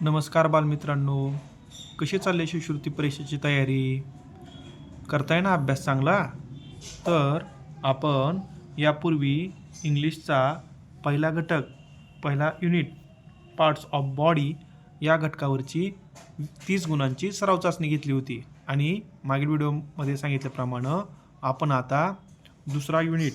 नमस्कार बालमित्रांनो. कशी चालली शिष्यवृत्ती परीक्षेची तयारी? करताय ना अभ्यास चांगला? तर आपण यापूर्वी इंग्लिशचा पहिला घटक पहिला युनिट पार्ट्स ऑफ बॉडी या घटकावरची तीस गुणांची सराव चाचणी घेतली होती. आणि मागील व्हिडिओमध्ये सांगितल्याप्रमाणे आपण आता दुसरा युनिट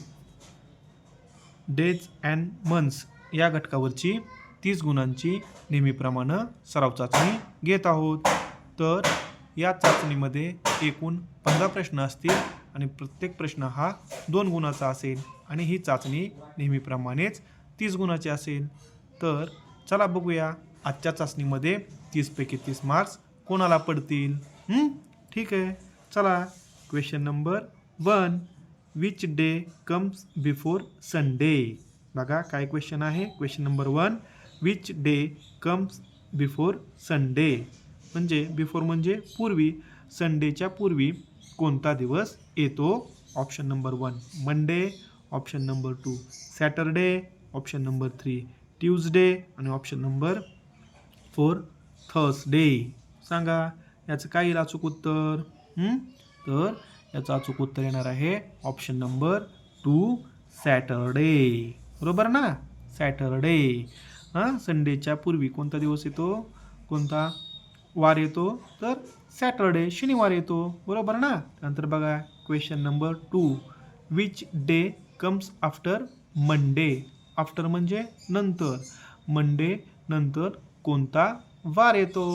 डेज अँड मंथ्स या घटकावरची तीस गुणांची नेहमीप्रमाणे सराव चाचणी घेत आहोत. तर या चाचणीमध्ये एकूण पंधरा प्रश्न असतील आणि प्रत्येक प्रश्न हा दोन गुणाचा असेल आणि ही चाचणी नेहमीप्रमाणेच तीस गुणाची असेल. तर चला बघूया आजच्या चाचणीमध्ये तीसपैकी तीस मार्क्स कोणाला पडतील? ठीक आहे. चला. Question number one which day comes before Sunday बघा काय क्वेश्चन आहे? Question number one which day comes before Sunday म्हणजे बिफोर म्हणजे पूर्वी. संडेच्या पूर्वी कोणता दिवस येतो? Option number one Monday option number two Saturday option number three Tuesday आणि ऑप्शन नंबर फोर थर्सडे सांगा याचं काय येईल अचूक उत्तर? तर याचं अचूक उत्तर येणार आहे ऑप्शन नंबर टू सॅटरडे बरोबर ना? सॅटरडे हां? संडेच्या पूर्वी कोणता दिवस येतो? कोणता वार येतो? तर सॅटरडे शनिवार येतो. बरोबर ना? त्यानंतर बघा question number two which day comes after Monday after म्हणजे नंतर. मंडे नंतर कोणता वार येतो?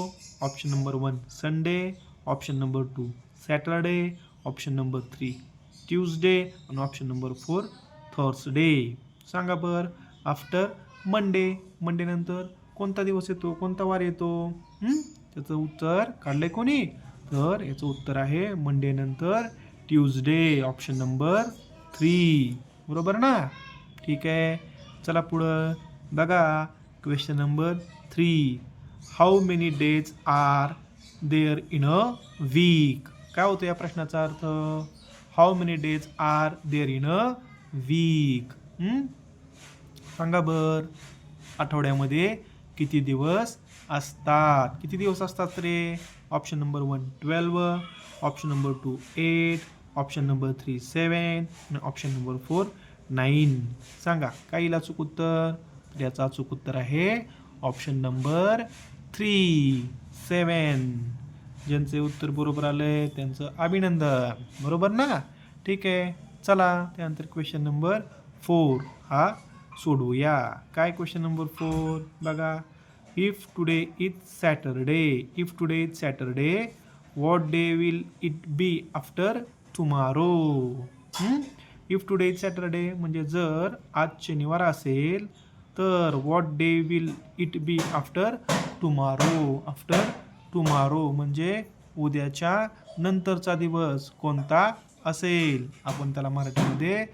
Option number one Sunday option number two Saturday option number three Tuesday आणि ऑप्शन नंबर फोर थर्सडे सांगा बरं आफ्टर मंडे मंडेनंतर कोणता दिवस येतो कोणता वार येतो? त्याचं उत्तर काढलंय कोणी? तर याचं उत्तर आहे मंडेनंतर ट्यूजडे ऑप्शन नंबर थ्री. बरोबर ना? ठीक आहे. चला पुढं बघा. Question number three. How many days are there in a week काय होतं या प्रश्नाचा अर्थ? How many days are there in a week सांगा बर. आठवड्यामध्ये किती दिवस असतात? किती दिवस असतात रे? Option number one twelve option number two eight option number three seven आणि ऑप्शन नंबर फोर नाईन सांगा काय येईल अचूक उत्तर? याचं अचूक उत्तर आहे ऑप्शन नंबर थ्री सेवन ज्यांचे उत्तर बरोबर आले त्यांचं अभिनंदन. बरोबर ना? ठीक आहे. चला त्यानंतर क्वेश्चन नंबर फोर हा सोडवूया काय क्वेश्चन नंबर फोर बघा. If today is Saturday if today is Saturday what day will it be after tomorrow if today is Saturday म्हणजे जर आज शनिवार असेल तर what day will it be after tomorrow after tomorrow म्हणजे उद्याच्या नंतरचा दिवस कोणता असेल? आपण त्याला मराठीमध्ये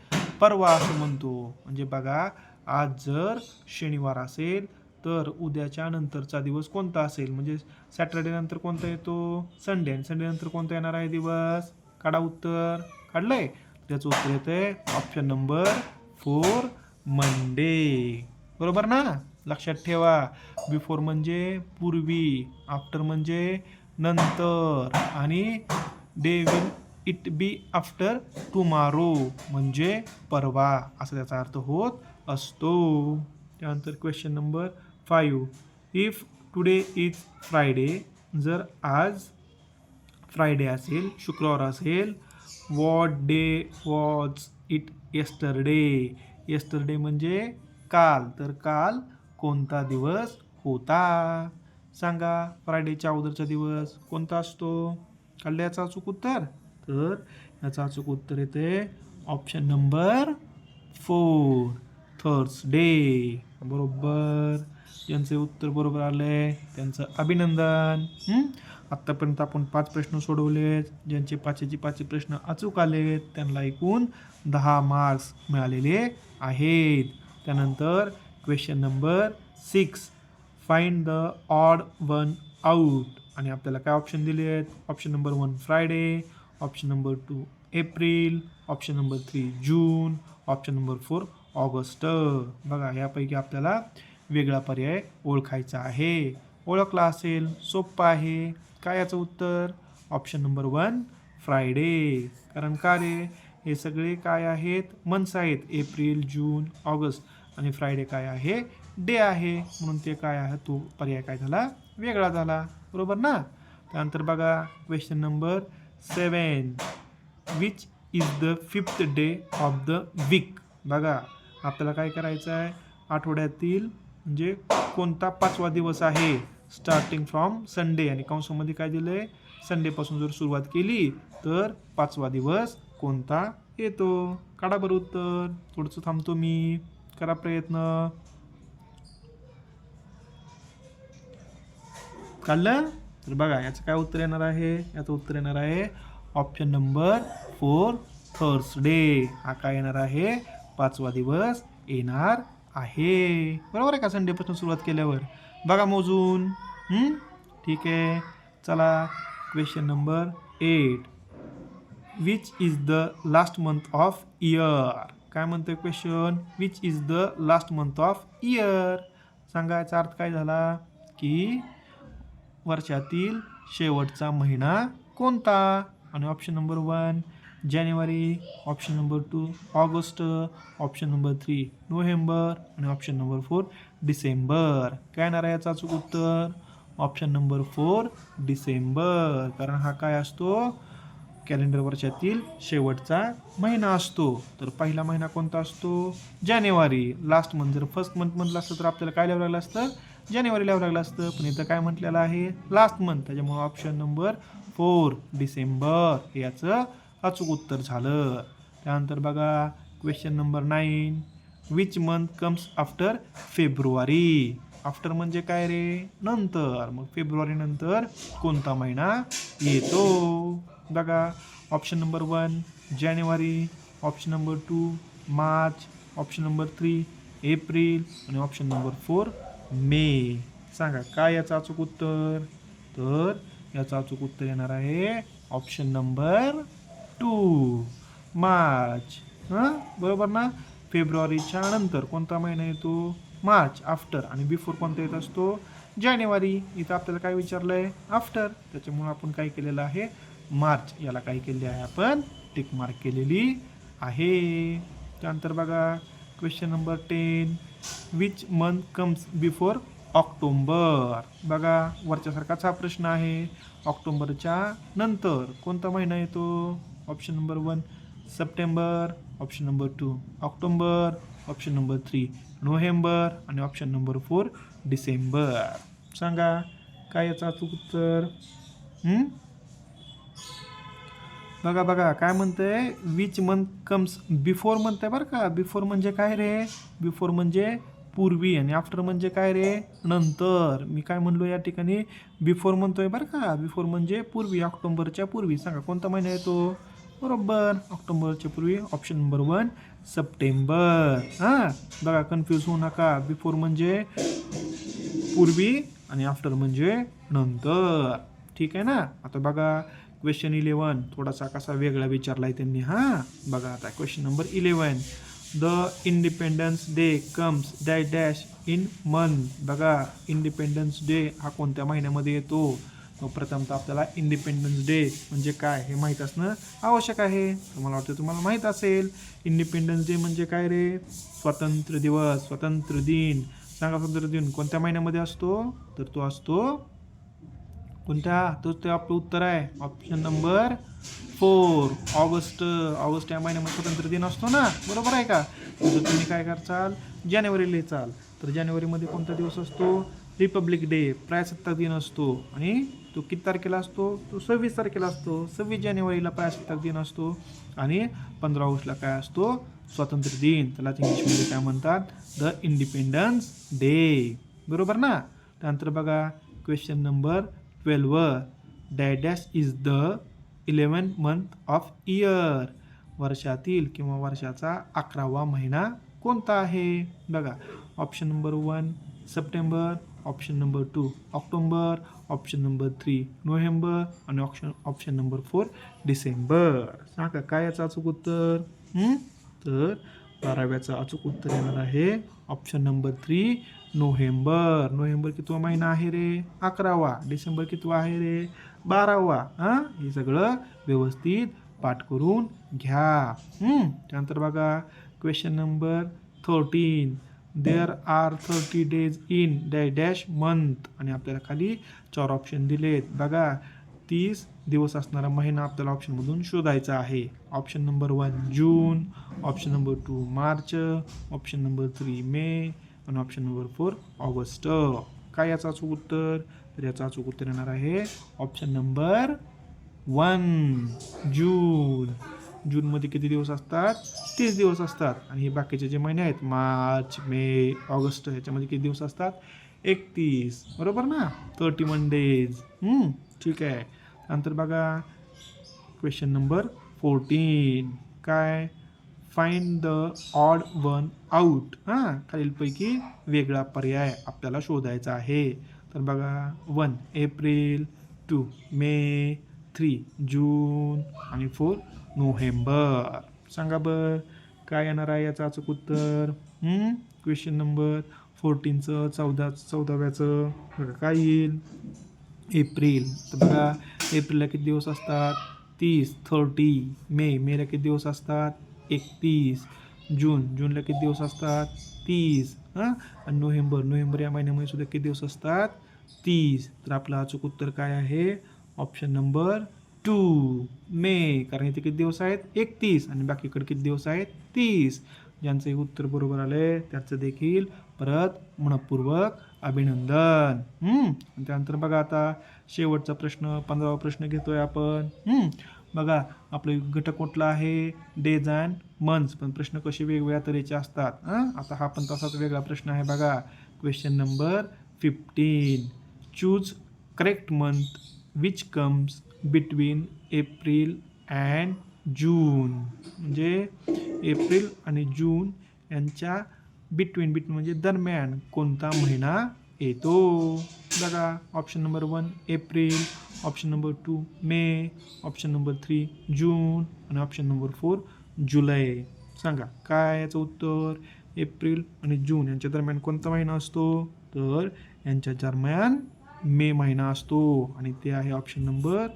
परवा असं म्हणतो. म्हणजे बघा आज जर शनिवार असेल तर उद्याच्या नंतरचा दिवस कोणता असेल? म्हणजे सॅटर्डे नंतर कोणता येतो? संडे. आणि संडे नंतर कोणता येणार आहे दिवस? काढा उत्तर. काढलंय? त्याचं उत्तर येतंय ऑप्शन नंबर फोर मंडे बरोबर ना? लक्षात ठेवा. बिफोर म्हणजे पूर्वी आफ्टर म्हणजे नंतर. आणि day will it be after tomorrow म्हणजे परवा. असा त्याचा अर्थ होत असतो. त्यानंतर question number five if today is Friday जर आज फ्रायडे असेल शुक्रवार असेल what day was it yesterday yesterday म्हणजे काल. तर काल कोणता दिवस होता? सांगा. फ्रायडेच्या अगोदरचा दिवस कोणता असतो? काढलं याचा अचूक उत्तर? तर याचा अचूक उत्तर येते ऑप्शन नंबर फोर थर्सडे बरोबर. ज्यांचे उत्तर बरोबर आले. त्यांचं अभिनंदन. आत्तापर्यंत आपण पाच प्रश्न सोडवलेत. ज्यांचे पाचचे पाचशे प्रश्न अचूक आलेत त्यांना एकूण दहा मार्क्स मिळालेले आहेत. त्यानंतर question number six find the odd one out आणि आपल्याला काय ऑप्शन दिले आहेत? Option number one Friday option number two April option number three June option number four August. बघा यापैकी आपल्याला वेगळा पर्याय ओळखायचा आहे. ओळखला असेल सोप्पा आहे. काय याचं उत्तर? ऑप्शन नंबर वन फ्रायडे कारण का रे? हे सगळे काय आहेत? मंथ्स आहेत. एप्रिल जून ऑगस्ट आणि फ्रायडे काय आहे? डे आहे. म्हणून ते काय आहे? तो पर्याय काय झाला? वेगळा झाला. बरोबर ना? त्यानंतर बघा question number seven which is the fifth day of the week बघा आपल्याला काय करायचं आहे? आठवड्यातील म्हणजे कोणता पाचवा दिवस आहे? स्टार्टिंग फ्रॉम संडे आणि कंसमध्ये काय दिलं आहे संडेपासून जर सुरुवात केली तर पाचवा दिवस कोणता येतो? काढा बरं उत्तर. थोडंसं थांबतो मी. करा प्रयत्न. काढलं? तर बघा याचं काय उत्तर येणार आहे? याचं उत्तर येणार आहे ऑप्शन नंबर फोर थर्सडे हा काय येणार आहे? पाचवा दिवस येणार आहे. बरोबर आहे का संडेपासून सुरुवात केल्यावर? बघा मोजून. ठीक आहे. चला question number eight which is the last month of year काय म्हणतोय question which is the last month of year सांगायचा अर्थ काय झाला? की वर्षातील शेवटचा महिना कोणता? आणि ऑप्शन नंबर वन जानेवारी option number two August option number three November आणि ऑप्शन नंबर फोर डिसेंबर. काय येणार आहे याचं अचूक उत्तर? Option number four December. कारण हा काय असतो? कॅलेंडर वर्षातील शेवटचा महिना असतो. तर पहिला महिना कोणता असतो? जानेवारी. लास्ट मंथ जर फर्स्ट मंथ म्हटलं असतं तर आपल्याला काय लिहावं लागलं असतं? जानेवारी लिहावं लागलं असतं. पण इथं काय म्हटलेलं आहे? लास्ट मंथ त्याच्यामुळे ऑप्शन नंबर फोर डिसेंबर. याचं अचूक उत्तर झालं. त्यानंतर बघा question number nine which month comes after February after म्हणजे काय रे? नंतर. मग फेब्रुवारी नंतर कोणता महिना येतो? बघा ऑप्शन नंबर वन जानेवारी option number two March option number three April आणि ऑप्शन नंबर फोर मे सांगा काय याचं अचूक उत्तर? तर याचं अचूक उत्तर येणार आहे ऑप्शन नंबर टू मार्च हां? बरोबर ना? फेब्रुवारीच्या नंतर कोणता महिना येतो? मार्च आफ्टर. आणि बिफोर कोणता येत असतो? जानेवारी. इथं आपल्याला काय विचारलं आहे आफ्टर. त्याच्यामुळे आपण काय केलेलं आहे? मार्च. याला काय केले आहे आपण? टिक मार्क केलेली आहे. त्यानंतर बघा question number ten. Which month comes before October? बघा वरच्यासारखाच हा प्रश्न आहे. ऑक्टोंबरच्या नंतर कोणता महिना येतो? Option number one September. Option number two October. Option number three November. आणि ऑप्शन नंबर फोर डिसेंबर. सांगा काय याचं अचूक उत्तर? बघा बघा काय म्हणतंय? विच मंथ कम्स बिफोर म्हणतंय बरं का. बिफोर म्हणजे काय रे? बिफोर म्हणजे पूर्वी आणि आफ्टर म्हणजे काय रे? नंतर. मी काय म्हणलो या ठिकाणी? बिफोर म्हणतोय बरं का. बिफोर म्हणजे पूर्वी ऑक्टोबरच्या पूर्वी. सांगा कोणता महिना येतो? बरोबर. ऑक्टोबरच्या पूर्वी ऑप्शन नंबर वन सप्टेंबर. हां बघा कन्फ्यूज होऊ नका. बिफोर म्हणजे पूर्वी आणि आफ्टर म्हणजे नंतर. ठीक आहे ना? आता बघा क्वेश्चन इलेवन थोडासा कसा वेगळा विचारला आहे त्यांनी हां? बघा आता question number eleven the independence day comes dash dash in month बघा इंडिपेंडन्स डे हा कोणत्या महिन्यामध्ये येतो? मग प्रथमतः आपल्याला इंडिपेंडन्स डे म्हणजे काय हे माहीत असणं आवश्यक आहे. तर मला वाटतं तुम्हाला माहीत असेल. इंडिपेंडन्स डे म्हणजे काय रे? स्वातंत्र्य दिवस स्वातंत्र्य दिन. सांगा स्वातंत्र्य दिन. कोणत्या महिन्यामध्ये असतो? तर तो असतो कोणत्या? तोच ते आपलं उत्तर आहे. Option number four August August या महिन्यामध्ये स्वतंत्र दिन असतो ना? बरोबर आहे का? तर तुम्ही काय करचाल? जानेवारीला चाल तर जानेवारीमध्ये कोणता दिवस असतो? रिपब्लिक डे प्रजासत्ताक दिन असतो. आणि तो किती तारखेला असतो? तो सव्वीस तारखेला असतो. सव्वीस जानेवारीला प्रजासत्ताक दिन असतो. आणि पंधरा ऑगस्टला काय असतो? स्वातंत्र्य दिन. त्यालाच इंग्लिशमध्ये काय म्हणतात? द इंडिपेंडन्स डे बरोबर ना? त्यानंतर बघा question number twelve dash dash is the eleven month of year वर्षातील किंवा वर्षाचा अकरावा महिना कोणता आहे? बघा option number one September option number two October option number three November आणि option option number four December सांगा काय याचं अचूक उत्तर? तर बाराव्याचं अचूक उत्तर येणार आहे. Option number three November November कितवा महिना आहे रे? अकरावा. डिसेंबर कितवा आहे रे? बारावा. हां? हे सगळं व्यवस्थित पाठ करून घ्या. त्यानंतर बघा question number thirteen there are thirty days in डॅ dash month आणि आपल्याला खाली चार ऑप्शन दिलेत. बघा तीस दिवस असणारा महिना आपल्याला ऑप्शनमधून शोधायचा आहे. Option number one June option number two March option number three May आणि ऑप्शन नंबर फोर ऑगस्ट काय याचा अचूक उत्तर? तर याचा अचूक उत्तर येणार आहे. ऑप्शन नंबर वन जून जूनमध्ये किती दिवस असतात? तीस दिवस असतात. आणि हे बाकीचे जे महिने आहेत मार्च मे ऑगस्ट ह्याच्यामध्ये किती दिवस असतात? एकतीस. बरोबर ना? Thirty one days. ठीक आहे. नंतर बघा क्वेश्चन नंबर फोर्टीन काय? Find the odd one out हां खालीलपैकी वेगळा पर्याय आपल्याला शोधायचा आहे. तर बघा one April two May three June आणि फोर नोव्हेंबर सांगा बरं काय येणार आहे याचं अचूक उत्तर? क्वेश्चन नंबर फोर्टीनचं चौदा चौदाव्याचं बघा काय येईल? एप्रिल तर बघा एप्रिलला किती दिवस असतात? तीस थर्टी मे मेला किती दिवस असतात? एकतीस. जून जूनला किती दिवस असतात? तीस. हां? आणि नोव्हेंबर नोव्हेंबर या महिन्यामध्ये सुद्धा किती दिवस असतात? तीस. तर आपलं अचूक उत्तर काय आहे? Option number two May. कारण इथे किती दिवस आहेत? एकतीस. आणि बाकीकडे किती दिवस आहेत? तीस. ज्यांचं हे उत्तर बरोबर आलंय त्याचं देखील परत मनपूर्वक अभिनंदन. त्यानंतर बघा आता शेवटचा प्रश्न पंधरावा प्रश्न घेतोय आपण. बघा आपलं घटक कुठला आहे? डेज अँड मंथ्स पण प्रश्न कसे वेगवेगळ्या तऱ्हेचे असतात आता हा पण तसाच वेगळा प्रश्न आहे बघा. Question number fifteen choose correct month which comes between April and June म्हणजे एप्रिल आणि जून यांच्या बिटवीन बिटवीन म्हणजे दरम्यान कोणता महिना येतो? बघा option number one April option number two May option number three June आणि ऑप्शन नंबर फोर जुलै सांगा काय याचं उत्तर? एप्रिल आणि जून यांच्या दरम्यान कोणता महिना असतो? तर यांच्या दरम्यान मे महिना असतो आणि ते आहे ऑप्शन नंबर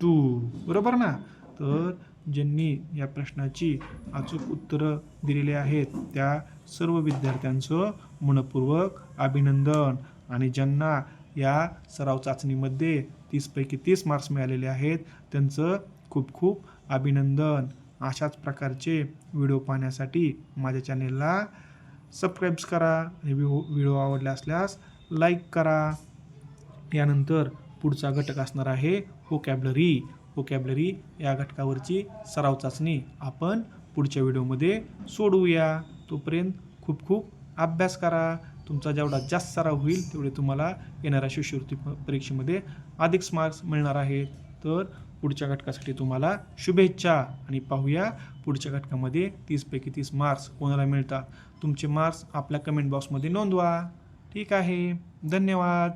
टू बरोबर ना? तर ज्यांनी या प्रश्नाची अचूक उत्तरं दिलेली आहेत त्या सर्व विद्यार्थ्यांचं मनपूर्वक अभिनंदन. आणि ज्यांना या सराव चाचणीमध्ये तीसपैकी तीस मार्क्स मिळालेले आहेत त्यांचं खूप खूप अभिनंदन. अशाच प्रकारचे व्हिडिओ पाहण्यासाठी माझ्या चॅनेलला सबस्क्राईब्स करा. आणि व्हिडिओ व्हिडिओ आवडले असल्यास लाईक करा. यानंतर पुढचा घटक असणार आहे व्होकॅबलरी व्होकॅबलरी या घटकावरची सराव चाचणी आपण पुढच्या व्हिडिओमध्ये सोडवूया. तोपर्यंत खूप खूप अभ्यास करा. तुमचा जेवढा जास्त सराव होईल तेवढे तुम्हाला येणाऱ्या शिष्यवृत्ती परीक्षेमध्ये अधिक मार्क्स मिळणार आहेत. तर पुढच्या घटकासाठी तुम्हाला शुभेच्छा आणि पाहूया पुढच्या घटकामध्ये तीसपैकी तीस मार्क्स कोणाला मिळतात. तुमचे मार्क्स आपल्या कमेंट बॉक्समध्ये नोंदवा. ठीक आहे. धन्यवाद.